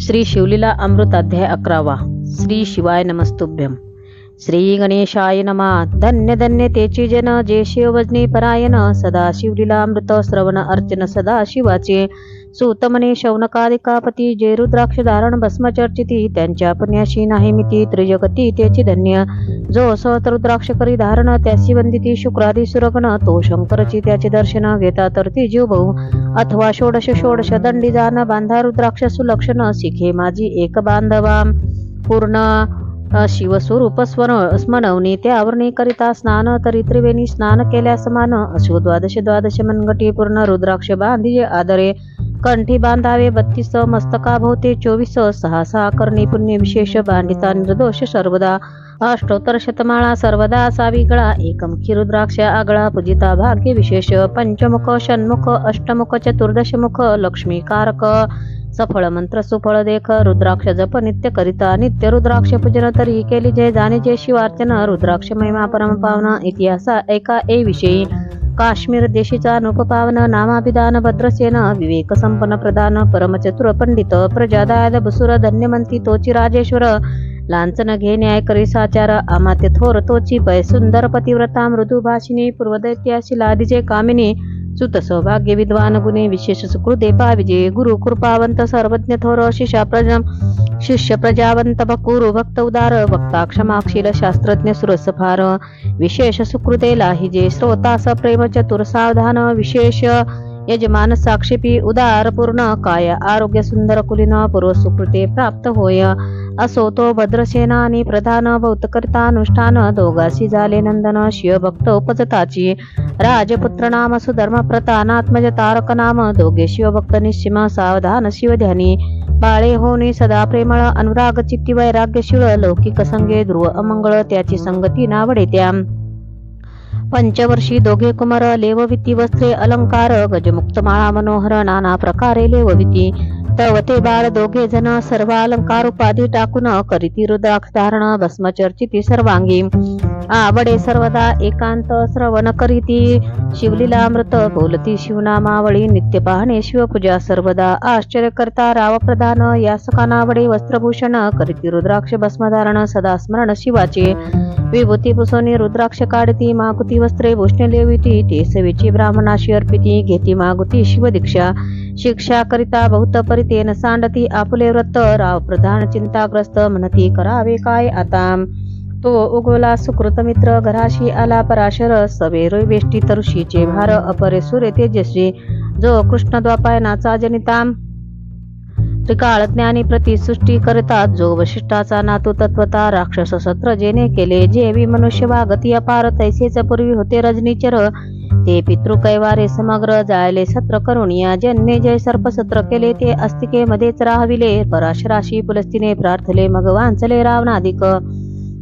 श्री शिवलीला अमृताध्याय अकरावा. श्री शिवाय नमस्तुभ्यम. श्री गणेशाय नमा. धन्य धन्य तेची जन जे शिवजनी परायण सदा शिवलीला अमृत श्रवण अर्चन सदा शिवाचे सुतमने शौनकादिकापती जे रुद्राक्ष धारण भस्मचर्चिती त्यांच्या पुण्याशी नाही मिती त्रिजगती त्याची धन्य. जो सहतरुद्राक्ष करी धारण त्याची वंदिती शुक्रादी सुरगण तो शंकरची त्याचे दर्शन घेता तर ती जीव भाऊ अथवा षोडश षोडश दंडी जान बांधा रुद्राक्ष सुलक्षण शिखे माझी एक बांधवा. पूर्ण अ, शिवस्वरूप स्वर स्मरवणी त्यावरणी करिता स्नान तरी त्रिवेणी स्नान केल्या समान. अशो द्वादश द्वादश मनगटी पूर्ण रुद्राक्ष बांधिजे आदरे. कंठी बांधावे बत्तीस मस्तकाभोवते चोवीस सहा सहा करणी पुण्य विशेष बांधिता निर्दोष सर्वदा. अष्टोत्तर शतमाळा सर्वदा असावी गळा एकमुखी रुद्राक्ष आगळा पूजिता भाग्य विशेष पंचमुख षण्मुख अष्टमुख चतुर्दशमुख लक्ष्मीकारक सफळ मंत्र सुफळ देख रुद्राक्ष जप नित्य करिता नित्य रुद्राक्ष पूजन तरी केली जय जाणे जय शिवार्चन रुद्राक्ष महिमा परम पावना इतिहासा एका ए विषयी काश्मीर देशीचा नुपपावन नामाभिधान भद्रसेन विवेक संपन्न प्रधान परमचतुर पंडित प्रजादायद बसुर धन्यमंती तोची राजेश्वर लांछन घे न्याय करी साचार आमात्य थोर तोची पै सुंदर पतिव्रता मृदू भाषिणी पूर्वदैत्याशी कामिनी सुत सौभाग्य विद्वान गुणे विशेष सुकृते पाविजे गुरु कृपावंत सर्वज्ञ थोर शिष्या प्रजा शिष्य प्रजावंत भकुरु भक्त उदार वक्ता क्षमाक्षील शास्त्रज्ञ सुरसफार विशेष सुकृते लाहिजे श्रोतास प्रेम चतुर सावधान विशेष यजमान साक्षेपी उदार पूर्ण काय आरोग्य सुंदर कुलीन पूर्व सुकृते प्राप्त होय. असो तो भद्रसेना आणि प्रधान भौतकर्ता अनुष्ठान दोघाशी झाले नंदन शिवभक्त उपजताची. राजपुत्र नाम सुधर्म प्रतानात्मज तारक नाम दोघे शिवभक्त निश्चिम सावधान शिवध्यानी बाळे होनी सदा प्रेमळ अनुराग चित्ती वैराग्य शिळ लौकिक संगे ध्रुव अमंगळ त्याची संगती नावडे त्या पंचवर्षी दोघे कुमार लेवविती वस्त्रे अलंकार गजमुक्त माळा मनोहर नाना प्रकारे लेवविती. तव ते बाळ दोघे जण सर्व अलंकार उपाधी टाकून करीती रुद्राक्ष धारण भस्मचर्चिती सर्वांगी. आवडे सर्वदा एकांत श्रवण करीती. शिवलीला अमृत बोलती शिवनामावळी नित्य पाहणे शिवपूजा सर्वदा आश्चर्य करता राव प्रधान यासकानावडे वस्त्रभूषण करीती. रुद्राक्ष भस्मधारण सदा स्मरण शिवाचे. विभूती पुसोनी रुद्राक्ष काढती मागुती वस्त्रे भूषणे लेविती. ते सेवेची ब्राह्मणाशी अर्पिती घेती मागुती शिवदीक्षा. शिक्षा करिता बहुत परितेन सांडती. आपुले व्रत राव प्रधान चिंताग्रस्त म्हणती करावे काय आता? तो उगवला सुकृत मित्र घराशी आला पराशर सवेरो वेष्टी तरुषीचे भार अपरे सुरे तेजस्वी जो कृष्ण द्वापायनाचा त्रिकाळ ज्ञानी प्रतिसृष्टी करतात जो वशिष्ठाचा नातू तत्वता राक्षस सत्र जेने केले जेवी मनुष्य वागती अपार तैसेच पूर्वी होते रजनीचर ते पितृ कैवारे समग्र जायले सत्र करुणिया ज्यांनी जय सर्प सत्र केले ते अस्तिके मध्येच राहविले. पराशराशी पुलस्तीने प्रार्थले मग वांचले रावणाधिक.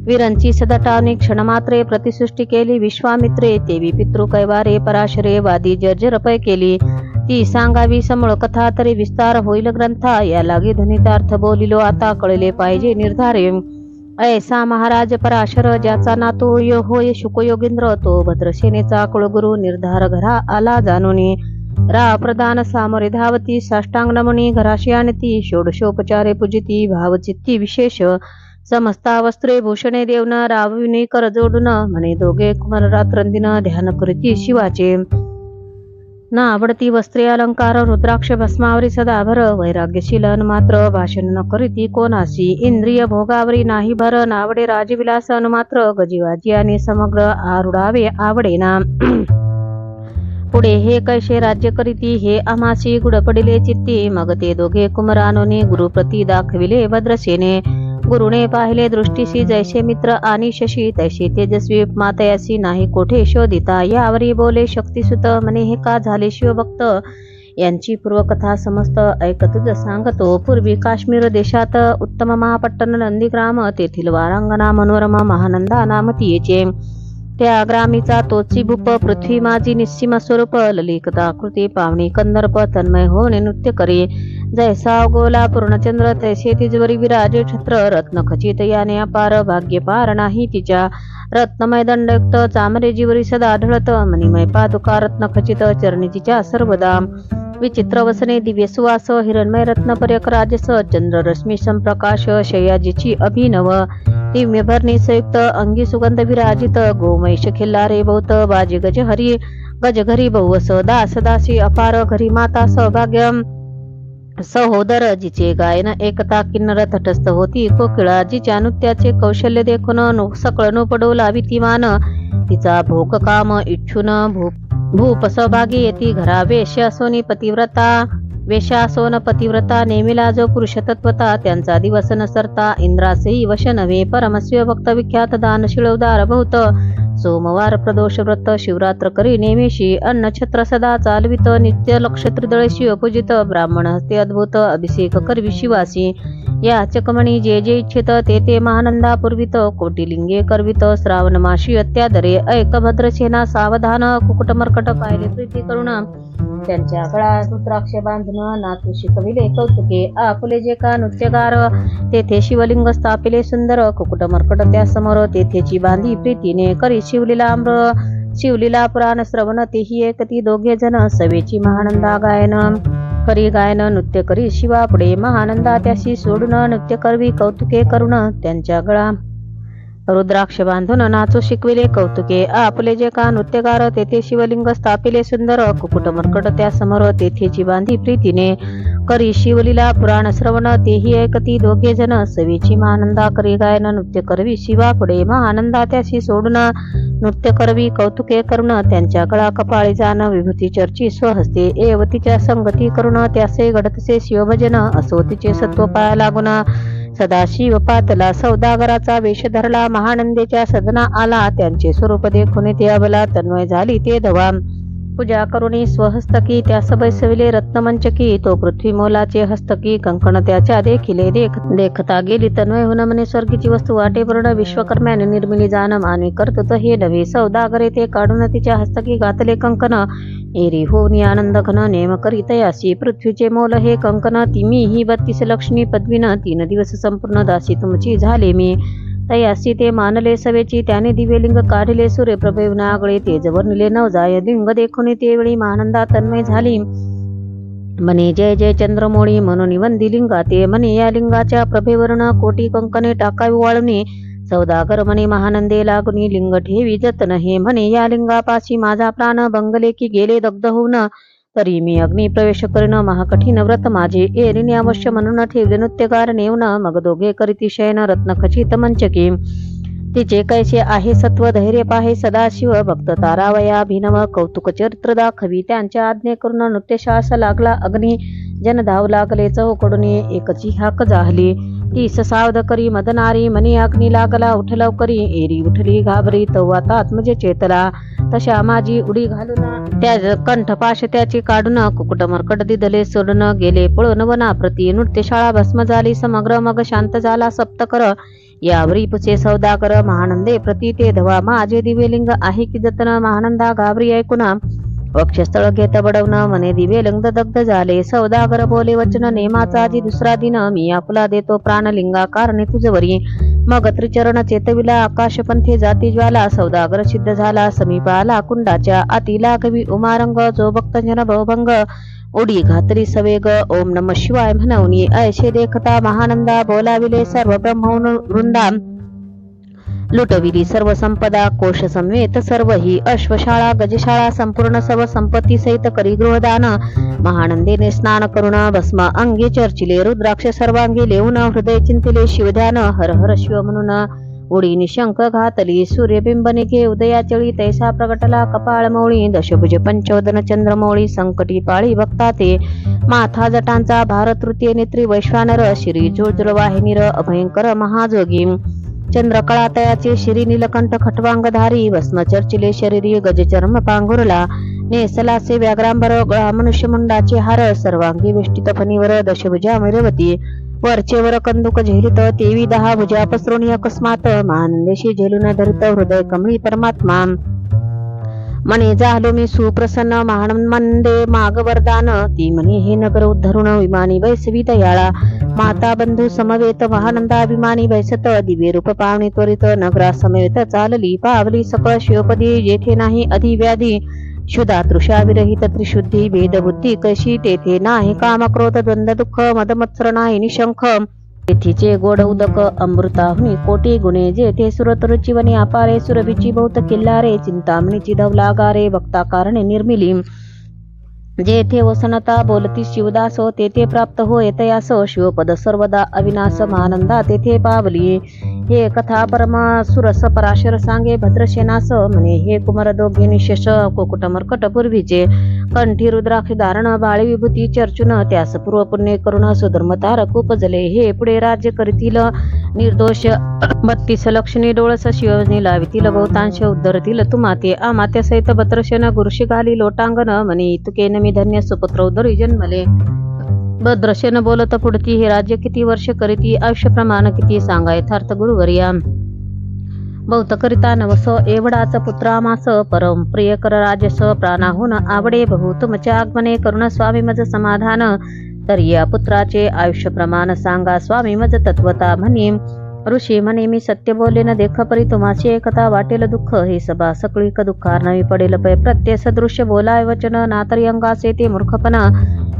वीरांची सदटावनी क्षणमात्रे प्रतिसृष्टी केली विश्वामित्रे तेवी पितृ कैवारे पराशरे वादी जर्जर पै केली. ती सांगावी समळ कथा तरी विस्तार होईल ग्रंथा या लागी ध्वनितार्थ बोलिलो आता कळले पाहिजे निर्धारे. ऐसा महाराज पराशर ज्याचा नातू होय होय शुकयोगींद्र तो भद्रसेनेचा कुळगुरु निर्धार घरा आला जाणूनी. रा प्रदान सामरे धावती साष्टांग नमणी घराशी आणती षोडशोपचारे पूजिती भावचित्ती विशेष. समस्ता वस्त्रे भूषणे देवन राविनी कर जोडून म्हणे दोघे कुमार रात्रंदिन ध्यान करीती शिवाचे. ना आवडती वस्त्रे अलंकार रुद्राक्ष भस्मावरी सदाभर वैराग्यशीलन मात्र भाषण न करीती कोणाशी. इंद्रिय भोगावरी नाही भर नावडे राजविलास मात्र गजीवाजी आणि समग्र आरुडावे आवडेना. पुढे हे कैसे राज्य करीती हे आम्हाशी गुडपडिले चित्ती. मग ते दोघे कुमरानोनी गुरुप्रती दाखविले भद्रसेने. गुरुने पाहिले दृष्टीशी जैसे मित्र आणि शशी तैशी तेजस्वी मातयासी नाही कोठे शोधिता? यावरी बोले शक्तिसुत म्हणे हे का झाले शिवभक्त? यांची पूर्वकथा समस्त ऐकतच सांगतो. पूर्वी काश्मीर देशात उत्तम महापट्टण नंदीग्राम तेथील वारांगणा मनोरम महानंदा नामतीयेचे त्या ग्रामीचा तोची भूप पृथ्वी माझी निस्सीम स्वरूप ललिकता कृती पावणी कंदर्प तन्मय होणे नृत्य करे. जैसा गोला पूर्णचंद्र तैसे तिजवरी विराज छत्र रत्न खचित याने अपार भाग्य पार नाही तिच्या. रत्नमय दंडयुक्त चामरे जीवरी सदा आढळत मणिमय पादुका रत्न खचित चरणी तिच्या सर्वदा. विचित्र वसने दिव्य सुवास हिरणमय रत्न पर्यक राजस चंद्र रश्मी संप्रकाश शयाजीची अभिनव. दिव्य भरणी संयुक्त अंगी सुगंध विराजित गोमैश खिल्लारे बहुत बाजी गज हरी गज घरी बहुवस दास दासी अपार घरी माता सौभाग्यम. सहोदर जिचे गायन एकता किन्नर तटस्थ होती. कोकिळाजीच्या नृत्याचे कौशल्य देखून सकळनु सकळ नो पडवला भीतिमान तिचा भोक काम इच्छुन भूप भूप सहभागी येती घरा. वेश असोनी पतिव्रता. वेशासोन पतिव्रता नेमिला जो पुरुष तत्वता. त्यांचा दिवस नसरता इंद्रासेही वश नव्हे. परमस्व भक्त विख्यात दान उदार बहुत. सोमवार प्रदोष व्रत शिवरात्र करी नेमेशी अन्न छत्र सदा चालवित नित्य लक्ष त्रिदळशी अपूजित ब्राह्मण हस्ते अद्भुत अभिषेक करवी शिवासी. या चकमणी जे जे इच्छित ते ते महानंदा पूर्वित कोटिलिंगे करवित श्रावण माशी अत्यादरे ऐक भद्रसेना सावधान कुकुटमर्कट पाहिले प्रीती करुणा. त्यांच्या गळ्यात रुद्राक्ष बांधून नातू शिकविले कौतुके. आपुले जे का नृत्यगार तेथे शिवलिंग स्थापिले सुंदर कुकुट मरकट त्या समोर तेथेची बांधी प्रीतीने करी शिवलीला आम्र. शिवलीला पुराण श्रवण तेही एक ती दोघे जण सवेची महानंदा गायन करी गायन नृत्य करी शिवा पुढे. महानंदा त्याशी सोडून नृत्य करवी कौतुके करुण त्यांच्या गळा रुद्राक्ष बांधून नाचू शिकविले कौतुके. आपले जे का नृत्यकार तेथे शिवलिंग स्थापिले सुंदर कुकुट मरकट त्या समोर तेथेची बांधी प्रीतीने करी शिवलीला पुराण श्रवण. तेही ऐकती दोघे जण सवीची महानंदा करी गायन नृत्य करवी शिवा पुढे. महानंदा त्याशी सोडून नृत्य करवी कौतुके करून त्यांच्या गळा कपाळी जाण विभूती चर्ची स्वहस्ते. एवतीच्या संगती करून त्यासे घडतसे शिवभजन असो तिचे सत्व पाया लागून सदाशिव पातला सौदागराचा वेश धरला महानंदेच्या सदना आला त्यांचे स्वरूप देखून ते अबला तन्वय झाली ते धवा. पूजा करुणी स्वहस्तकी त्यास बैसविले रत्नमंचकी तो पृथ्वी मोलाचे हस्तकी कंकण त्याच्या देखिले देख देखता गेली तन्वय होण म्हणे स्वर्गीची वस्तू वाटे पूर्ण विश्वकर्म्याने निर्मिली जाण मानवी करतत हे नवे सौदागरे ते काढून तिच्या हस्तकी घातले कंकण. एरी होऊन आनंद घन नेम करीतयासी पृथ्वीचे मोल हे कंकन तिमी ही बत्तीस लक्ष्मी पदवीन तीन दिवस संपूर्ण दासी तुमची झाले मी. तयासी ते मानले सवेची त्याने दिव्यलिंग काढले सूर्य प्रभेवना आगळे ते जवर्णिले नव जाय लिंग देखून ते वेळी महानंदा तन्मय झाली. म्हणे जय जय चंद्रमोळी म्हणून वंदी लिंगा ते म्हणे या लिंगाच्या प्रभेवर्ण कोटी कंकणे टाकावी वाळवणे सौदागर म्हणे महानंदे लागुनी लिंग ठेवी जतन हे म्हणे या लिंगापाशी माझा प्राण बंगले की गेले दग्ध होऊन. तरी मी अग्नी प्रवेश करीन महाकठीण व्रत माझे. एरिनी अवश्य म्हणून ठेवले नृत्यगार नेऊन मग दोघे करीती शयन रत्न खचित मंचकी. तिचे कैसे आहे सत्व धैर्य पाहे सदाशिव भक्त तारावया भिनव कौतुक चरित्र दाखवी. त्यांच्या आज्ञे करून नृत्यशास लागला. अग्नी जन धाव लागले. चौकडून एकची हाक जाहली तीस सावध करी मदनारी. मनी अग्नी लागला. उठ लवकरी एरी उठली. घाबरी तव्हा आत्मजे चेतला. तशा माझी उडी घालून त्या कंठपाश त्याची काढून कुकुट दिदले सोडून गेले. पळून वना प्रती नृत्यशाळा भस्म झाली समग्र मग शांत झाला. सप्तकर यावरी पुचे सौदागर महानंदे प्रती ते धवा. माझे दिवेलिंग आहे की जतन? महानंदा घाबरी ऐकून वक्षस्थळ घेत बडवण मने दिवे लिंग दग्ध झाले. सौदागर बोले वचन नेमाचा आधी दुसरा दिन. मी आपला देतो प्राणलिंगा कारणे तुझवरी. मग त्रिचरण चेतविला आकाशपंथे जाती ज्वाला सौदागर सिद्ध झाला. समीपाला कुंडाच्या आती कवी उमारंग जो भक्तजन भवभंग उडी घातली सवेग ओम नम शिवाय म्हणवनी ऐशे देखता महानंदा बोलाविले सर्व ब्रह्मौन वृंदा. लुटविली सर्व संपदा कोश समवेत सर्व ही अश्वशाळा गजशाळा संपूर्ण सर्व संपत्ती सहित करी गृहदान. महानंदीने स्नान करुण भस्म अंगी चर्चिले रुद्राक्ष सर्वांगी लेऊन हृदय चिंतिले शिवध्यान हर हर शिव म्हणून. उडी निशंक घातली सूर्यबिंब निघे उदयाचळी तैसा प्रगटला कपाळ मौळी दशभुज पंचोदन चंद्रमौळी संकटी पाळी भक्ता ते. माथा जटांचा भारत तृतीय नेत्री वैश्वानर श्री वाहिनीर अभयंकर महाजोगी. चंद्रकळातयाचे श्री नीलकंठ खटवांगधारी भस्म चर्चिले शरीरी गजचर्म पांघुरला नेसलासे व्याघ्रांबर गळा मनुष्यमुंडाचे हार सर्वांगी वेष्टित फणीवर दशभुजा मिरवती वरचेवर कंदुक झेलित तेवी दहा भुजा पसरून अकस्मात महानंदेशी झेलून धरित हृदय कमळी परमात्मा. मने झालो मी सुप्रसन्न महान मंदे माग वरदान ती म्हणे हे नगर उद्धरुण विमानी वैसवी दयाळा माता बंधु समवेत महानंदाभिमानी बैसत दिवे रूप पावणी त्वरित नगरा समवेत चालली पावली सकळ शिवपदी जेथे नाही अधिव्याधी. शुदा तृषाविरहित त्रिशुद्धी भेदबुद्धी कशी तेथे नाही काम क्रोध द्वंद्व दुःख मदमत्सर नाही निशंख तेथीचे गोड उदक अमृताहुनी कोटी गुणे जेथे सुरतरुचिवनी अपारे सुरभीची बहुत किल्लारे चिंतामणीची धवलागारे भक्ता कारणे निर्मिली. जेथे वसनता बोलती शिवदास तेथे प्राप्त हो येतयास शिवपद सर्वदा अविनाश मानंदा तेथे पावली. हे कथा परमा सुरस पराशर सांगे भद्रसेनास म्हणे. हे कुमार दोघे निशेष कोकुट मर्कट पूर्वीचे. कंठी रुद्राक्ष धारण बाळी विभूती चर्चून त्यास पूर्व पुण्य करुण सुधर्मतार उपजले. हे पुढे राज्य करतील. निर्दोष बत्तीस लक्ष्मी डोळस शिवनी लावितील. बहुतांश उद्धरतील. तुमाते आमात्या सहित भद्रसेन गुरुशी घाली लोटांगण म्हणे. इतुके मी धन्य सुपुत्र उदरी जन्मले. भद्रशेन बोलत पुढती हे राज्य किती वर्ष करीती आयुष्य प्रमाण किती सांगा यथार्थ गुरुवर्या. बहुत करिता नवस एवढाच पुत्रामास परम प्रिय कर राजस प्राणाहून आवडे बहु. तुमच्या आगमने करुण स्वामी मज समाधान. तर या पुत्राचे आयुष्य प्रमाण सांगा स्वामी मज तत्वता म्हणी. ऋषी म्हणे मी सत्य बोलले न देख परी तुम्हाची एकता वाटेल दुःख. हे सभा सकळीक दुःखार नवी पडेल पै. प्रत्यय सदृश्य बोलाय वचन नातर अंगाचे ते मूर्खपणा.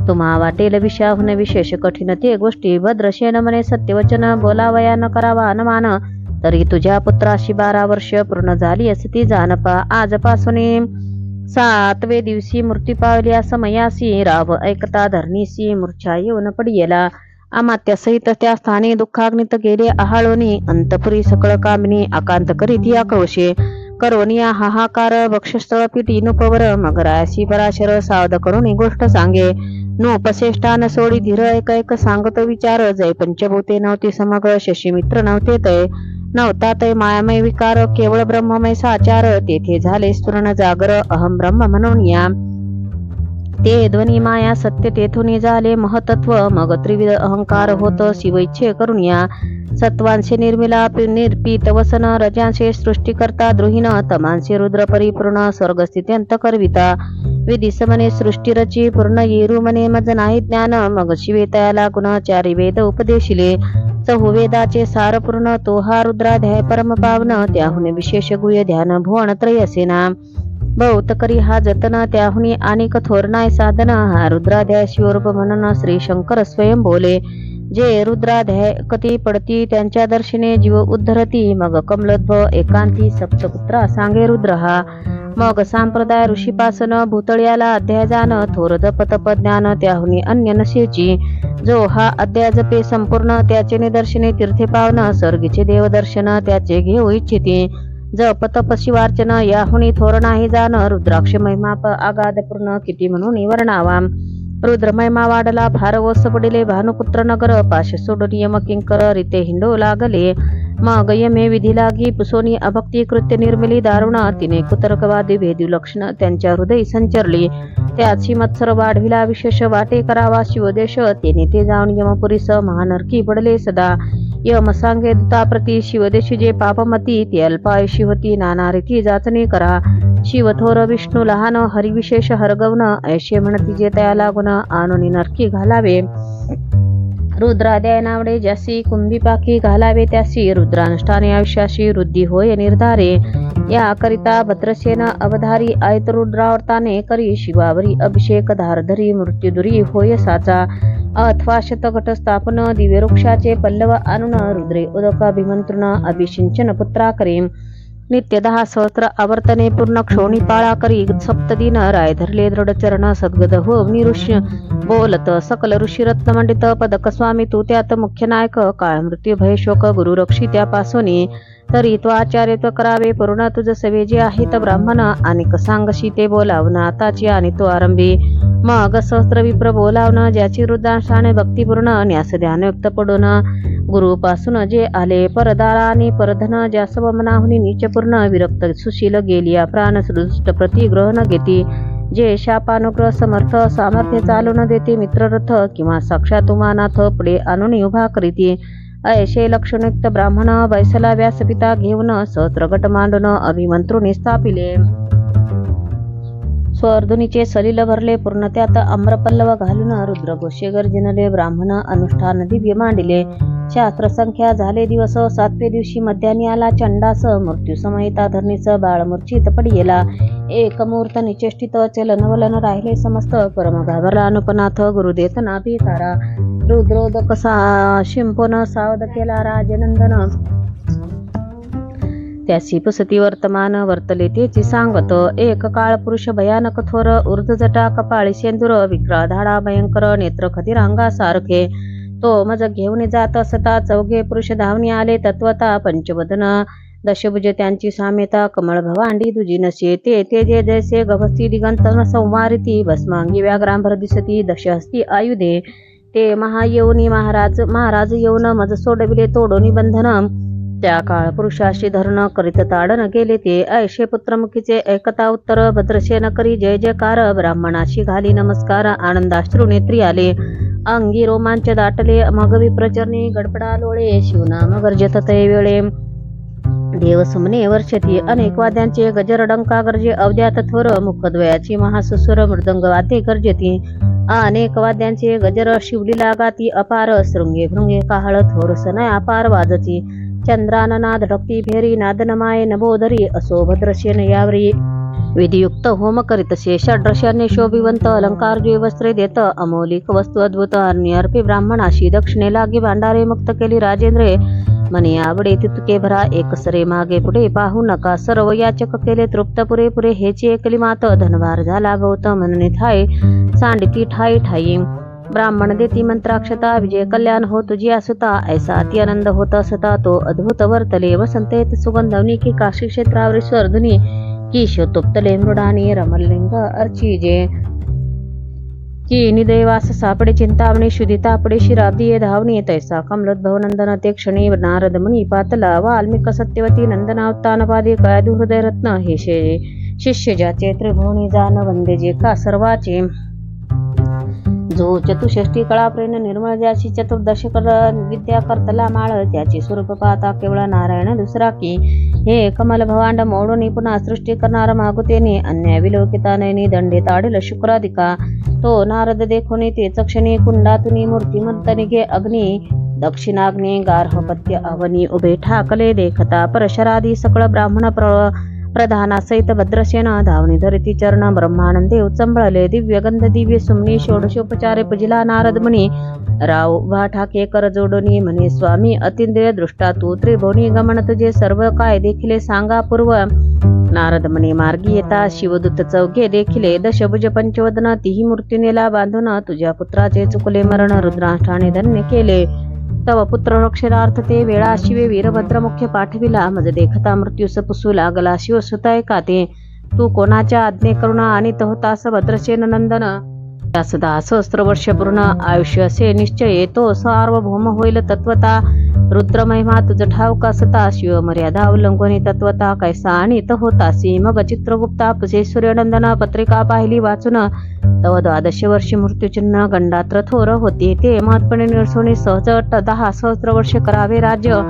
तुम्हा वाटेल विषयाहून विशेष कठीण ते गोष्टी. भद्रशेन म्हणे सत्यवचन बोलावया न करावा अनमान. तरी तुझ्या पुत्राशी बारा वर्ष पूर्ण झाली असती जानपा आजपासून सातवे दिवशी मृत्यू पावल्या समयासी राव ऐकता धरणीसी मूर्छा येऊन पडियला. अमात्यासहित त्या स्थानी दुःखाग्नित गेले आहाळोनी अंतपुरी सकळ कामिनी आकांत करीत या कवशे करोनिया हाहाकार बक्षस्थळ पिटी नुपवर मगराशी पराशर सावध करून गोष्ट सांगे. नोपश्रेष्ठान सोडी धीर एक एक सांगत विचार जय पंचभूते नव्हती समग्र शशीमित्र नव्हते तय. नव्हता तय मायामय विकार केवळ ब्रह्ममय साचार तेथे झाले स्तुरण जागर अहम ब्रह्म म्हणून या. ते ध्वनी माया सत्य तेथून झाले महतत्व मग त्रिविध अहंकार होत शिवैच्छे करून या. सत्वांशे निर्मिला निर्पित वसन रजांशे सृष्टीकर्ता द्रोहीन तमांशे रुद्र परिपूर्ण स्वर्गस्थित्यंत करविता विधिस म्हणे सृष्टी रची पूर्ण येरू मने मज नाही ज्ञान. मग शिवे तयाला गुण वेद उपदेशिले. चहुवेदाचे सार पूर्ण तो हा रुद्राध्याय परम पावन. त्याहून विशेष गुह्य ध्यान भुवन त्रयसेना. बहुतकरी हा जतन त्याहुनी आणि कठोर नाय साधन. हा रुद्राध्याय शिवरूप म्हणून श्री शंकर स्वयं बोले जे रुद्राध्याय कती पडती त्यांच्या दर्शने जीव उद्धरती. मग कमलध्व एकांती सप्तपुत्रा सांगे रुद्र हा मग सांप्रदाय ऋषीपासन भूतळ्याला अध्याय जाण थोर जप तप ज्ञान त्याहुनी अन्य नशेची. जो हा अध्याय जपे संपूर्ण त्याचे निदर्शने तीर्थे पावन. स्वर्गीचे देवदर्शन त्याचे घेऊ इच्छिते. जप तप शिवार्चन याहुनी थोर नाही जाण. रुद्राक्ष महिमा प आगाध पूर्ण किती म्हणून वर्णावा रुद्र महिमा वाढला भार वस पडिले भानुपुत्र नगर पाश सोडून यम किंकर रिते हिंडू लागले. मग यमे विधी लागी पुसोनी अभक्ती कृत्य निर्मिली दारुण तिने कुतर्कवादी भेदुलक्षण त्यांच्या हृदय संचरली. त्याची मत्सर वाढविला विशेष वाटे करावा शिवदेश तेने ते जाऊन यमपुरीस महानरकी पडले सदा. यम सांगे दुताप्रती शिवदेशी जे पापमती ते अल्पायुषी होती नाना रीती जाचणी करा. शिवथोर विष्णू लहान हरिविशेष हरगवन ऐशे म्हणती जे तया लागून आणून नरकी घालावे. रुद्रादय नावडे ज्यासी कुंभी पाकी घालावे त्यासी रुद्रानुष्ठाने आयुष्याशी वृद्धी होय निर्धारे. याकरिता भद्रसेन अवधारी आयत रुद्रावर्ताने करी शिवावरी अभिषेक धारधरी मृत्युदुरी होय साचा. अथवा शतघट स्थापन दिव्य वृक्षाचे पल्लव आणून रुद्रे उदक अभिमंत्रण अभिषिंचन पुत्रा करेम नित्य दहा सहस्त्र आवर्तने पूर्ण क्षोणी पाळा करी सप्तदिन राय धरले दृढ चरण सद्गद हो निरुष्य. बोलत सकल ऋषी रत्न मंडित पदक स्वामी तू त्यात मुख्य नायक. काय मृत्यू भय शोक गुरु रक्षी त्यापासून. तरी तो आचार्य तो करावे पूर्ण तुझ सवे जे आहेत ब्राह्मण. आणि सांगशी ते बोलावण आताची आणि तो आरंभी. मग सहस्र विप्र बोलावणं ज्याची वृद्धांशाने भक्तीपूर्ण न्यास ध्यानयुक्त पडून. गुरुपासून जे आले परदारा आणि परधन ज्यास मनाहुनी नीचपूर्ण विरक्त सुशील गेलिया प्राण प्रतिग्रह न घेती. जे शापानुग्रह समर्थ सामर्थ्य चालून देते मित्ररथ किंवा साक्षात उमानाथ पुढे आणून उभा करीती. ऐशे लक्षणयुक्त ब्राह्मण बैसला व्यासपिता घेऊन सहस्रगट मांडून अभिमंत्रुनी स्थापिले. स्वर्धुनीचे सलिल भरले पूर्ण त्यात अम्रपल्लव घालून रुद्रघोषे गर्जनले ब्राह्मण अनुष्ठान दिव्य मांडिले. शास्त्र संख्या झाले दिवस सातवे दिवशी मध्यानी आला चंडास मृत्यू समयता धरणीस बाळमूर्छित पडियेला. एक मुहूर्त निचेष्टित चलन वलन राहिले समस्त परम घाबरला अनुपनाथ गुरुदेत ना रुद्रोदक सा शिंपोन सावध केला राजनंदन. त्यासी पसती वर्तमान वर्तले तेची सांगत एक काळ पुरुष भयानक थोर ऊर्ध जटा कपाळी शेंदूर विक्रा धाडा भयंकर नेत्र खतिरांगासारखे तो मज घेऊन जात असता चौघे पुरुष धावणी आले तत्वता पंचवदन. दशभुज त्यांची साम्यता कमळ भवांडी दुजी नसे. ते ते जे जैसे गभस्ती दिगंत संवारिती भस्मांगी व्याघ्रांभर दिसती दशहस्ती आयुधे. ते महायेऊनी महाराज महाराज येऊन मज सोडविले तोडोनी बंधन त्या काळ पुरुषाशी धरण करीत ताडन गेले ते. ऐशे पुत्रमुखीचे ऐकता उत्तर भद्रशेन करी जय जयकार. ब्राह्मणाशी घाली नमस्कार आनंदाश्रू नेत्री आले. अंगी रोमांच दाटले मग विप्रचरणी गडपडा लोळे. शिवनाम गर्जत ते वेळे. देव सुमने वर्षती अनेक वाद्यांचे गजर डंका गर्जे अवद्यात थोर मुखद्वयाची महासुसुर मृदंग वाद्ये गर्जती. अनेक वाद्यांचे गजर शिवली लागाती अपार शृंगे भृंगे काहळ थोर सनय अपार वाजती. चंद्राननाद ढक्ती भेरी नादनमाय नभोदरी असो भद्रशेन यावरी विधियुक्त होम करीतसे षड्रशाने शोभिवंत अलंकार जे वस्त्रे देत अमौलिक वस्तू अद्भुत आणि अर्पी ब्राह्मणाशी दक्षिणे लागी भांडारे मुक्त केली राजेंद्रे। मने आवडे तितके भरा एकसरे मागे पुढे पाहू नका सर्व याचक केले तृप्त पुरेपुरे हेची एकली मात धनभार झाला गौतम निथाय थाय सांडिती ठाई ठाई ब्राह्मण देती मंत्राक्षता विजय कल्याण हो तुझी असुता ऐसा अति आनंद होत असता तो अद्भुत वर्तले वसंतेत सुगंधवनी की काशी क्षेत्रावरी धुनी की शोतोप्तले मृडानी रमलिंग अर्चिजे की निदयवास सापडे चिंतामणी शुदिता आपडे शिराब्दी धावणी तैसा कमलोद्भव नंदन ते क्षणी नारद मुनी पातला वाल्मिक सत्यवती नंदनावतानपादी कयादु हृदय रत्न हे शे शिष्य ज्याचे त्रिभुवनी जान वंदे जे का सर्वाचे. जो चतुष्षष्टी कळाप्रेन निर्मळ ज्याची चतुर्दशी कर विद्या करतला माळ त्याची स्वरूप पाहता केवळ नारायण दुसरा की. हे कमल भवांड मोडून पुन्हा सृष्टी करणार मागुतेने अन्याय विलोकिता नैनी दंडे ताडेल शुक्राधिका तो नारद देखोनी ते चक्षणी कुंडातुनी मूर्तिमंत निघे अग्नी. दक्षिणाग्नी गार्हपत्य अवनी उभे ठाकले देखता परशरादी सकळ ब्राह्मण प्र प्रधानासहित भद्रसेन धावणी धरिती चरण ब्रह्मानंदे उचंबळले दिव्य गंध दिव्य सुमनी षोडशोपचारे पुजिला नारद मुनी राव वा ठाके कर जोडणी म्हणे स्वामी अतिंद्रिय दृष्टा तू त्रिभुवनी गमन तुझे सर्व काय देखिले सांगा पूर्व नारद म्हणे मार्गी येता शिवदूत चौघे देखिले दशभुज पंचवदन तिही मृत्यू नेला बांधून तुझ्या पुत्राचे चुकले मरण रुद्राष्टाने धन्य केले तव पुत्र रक्षणार्थ ते वेळा शिवे वीरभद्र मुख्य पाठविला. मज देखता मृत्यूस पुसू लागला शिव सुताय का ते? तू कोणाच्या आज्ञे करुणा आणि होतास भद्रसेन नंदन? त्यासदा सहस्त्र वर्ष पूर्ण आयुष्य असे निश्चय येतो सार्वभौम होईल तत्वता. रुद्र महिमा तुझ का सता? शिव मर्यादा अवलंबनी तत्वता कैसा आणि होतासी मग चित्रगुप्ता पुसे सूर्यनंदन पत्रिका पाहिली वाचून तव द्वादश वर्षी मृत्यूचिन्ह गंडात्र थोर होते. ते महत्पणे निरसोनी सहज दहा सहस्र वर्ष करावे राज्य.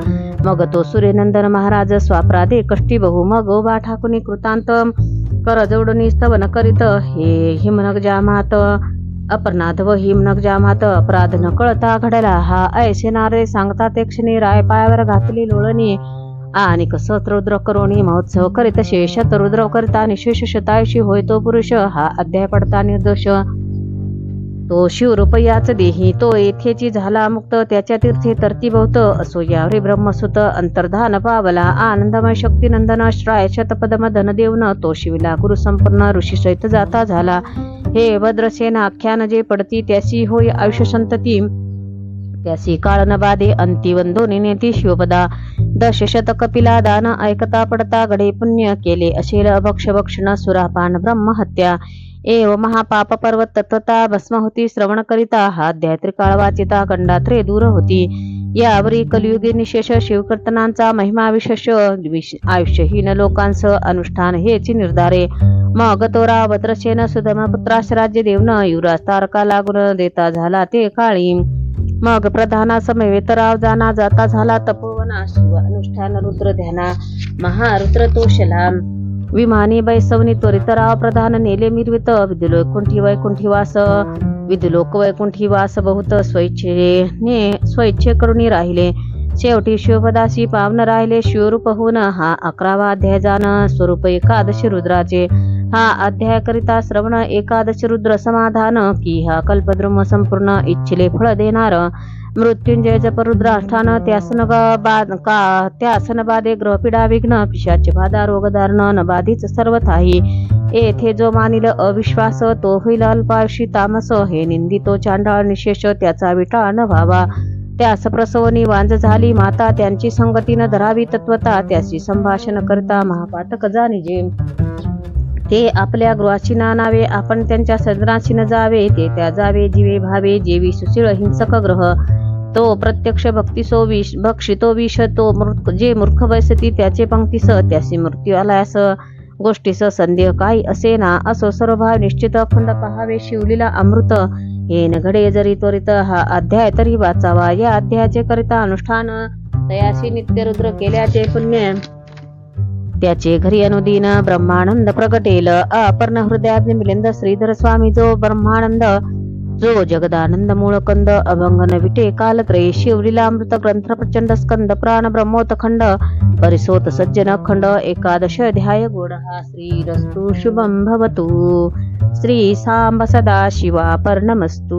मग तो सूर्यनंदन महाराज स्वापराधे कष्टी बहु. मग बा ठाकुनी कृतांत कर जोडणी स्तवन करीत. हे हिमनग जामात अपराध व हिमनग जामात. अपराध न कळता घडला हा. ऐसे नारे सांगता ते क्षणी राय पायावर घातली लोळणी. आणि कसं रुद्र करोणी महोत्सव करीत शेष रुद्र करिता निशेष शतायुषी होय तो पुरुष हा अध्याय पडता निर्दोष. तो शिवरूपयाच देही तो येथेची झाला मुक्त त्याच्या तीर्थे तरतीभवत असो यावरी ब्रह्मसुत अंतर्धान पावला. आनंदमय शक्तीनंदन श्राय शतपदम धनदेवन तो शिवला गुरुसंपन्न ऋषी सहित जाता झाला. हे भद्रसेन आख्यान जे पडती त्यासी होय आयुष्य संतती. त्यासी काळ न बाधे अंती वंदोनी नेती शिवपदा. दशशतक पिलादान कपिला दान ऐकता पडता गडे पुण्य केले. अशील अभक्ष भक्षण सुरापान ब्रह्म हत्या एव महापाप पर्वत तत्वता भस्म होती श्रवण करिता हा अध्यात्री त्रिकाळ वाचिता गंडात्रे दूर होती. यावरी कलियुगी निशेष शिवकीर्तनांचा महिमा विशेष आयुष्यहीन लोकांस अनुष्ठान हेची निर्धारे. मग तोरा भद्रसेन सुधम राज्य देवन युवराज तारका लागून देता झाला ते काळी. मग प्रधाना जाना जाता झाला तपोवना शिव अनुष्ठान रुद्र ध्याना महारुद्र तोषला बैसवनी त्वरितराव प्रधान नेले मिरवित। विदुलोकुंठी वैकुंठी वास विदुलोक वैकुंठी वास बहुत स्वैच्छेने स्वैच्छे करुणी राहिले। शेवटी शिवपदाशी पावन राहिले। शिवरूप होऊन हा अकरावा अध्याय जाण स्वरूप एकादशी रुद्राचे। हा अध्यायाकरिता श्रवण एकादशी रुद्र समाधान की हा कल्पद्रुम संपूर्ण इच्छिले फळ देणार. मृत्युंजय जपरुद्राष्टान त्यासन बाद का त्यासन बाधे ग्रहपिडा विघ्न पिशाचे बाधा रोगधारण न बाधीच सर्वथाही. येथे जो मानिल अविश्वास तो होईल अल्पाशी तामस. हे निंदितो चांडाळ निशेष त्याचा विटाळ न व्हावा. त्यास प्रसवनी वांज झाली माता त्यांची संगतीनं धरावी तत्वता. त्याशी संभाषण करता महापातक जाणीजे. ते आपल्या गृहाची ना नावे आपण त्यांच्या सदनाशी न जावे ते त्या जावे जीवे भावे जेवी सुशीळ हिंसक ग्रह. तो प्रत्यक्ष भक्तीसो विष भक्षितो विष तो मूर्ख जे मूर्ख बैसती त्याचे पंक्तीस त्यासी मृत्यू आलास गोष्टीस संदेह काही असे ना असो सर्व भाव निश्चित अखंड पहावे शिवलीला अमृत. हे न घडे जरी त्वरित हा अध्याय तरी वाचावा. या अध्यायाचे करिता अनुष्ठान. तयाशी नित्य रुद्र केल्याचे पुण्य. त्याचे घरी अनुदीन ब्रह्मानंद प्रगटेल. अपर्ण हृदयात मिलिंद श्रीधर स्वामी जो ब्रह्मानंद जो जगदानंद मूळकंद अभंग न विटे कालत्रय शिवलीलामृत ग्रंथ प्रचंड स्कंद प्राण ब्रह्मोत खंड परिसोत सज्जन खंड एकादश अध्याय गोड हा श्रीरस्तु शुभम भवतु. श्री सांब सदा शिवा पर्णमस्तु.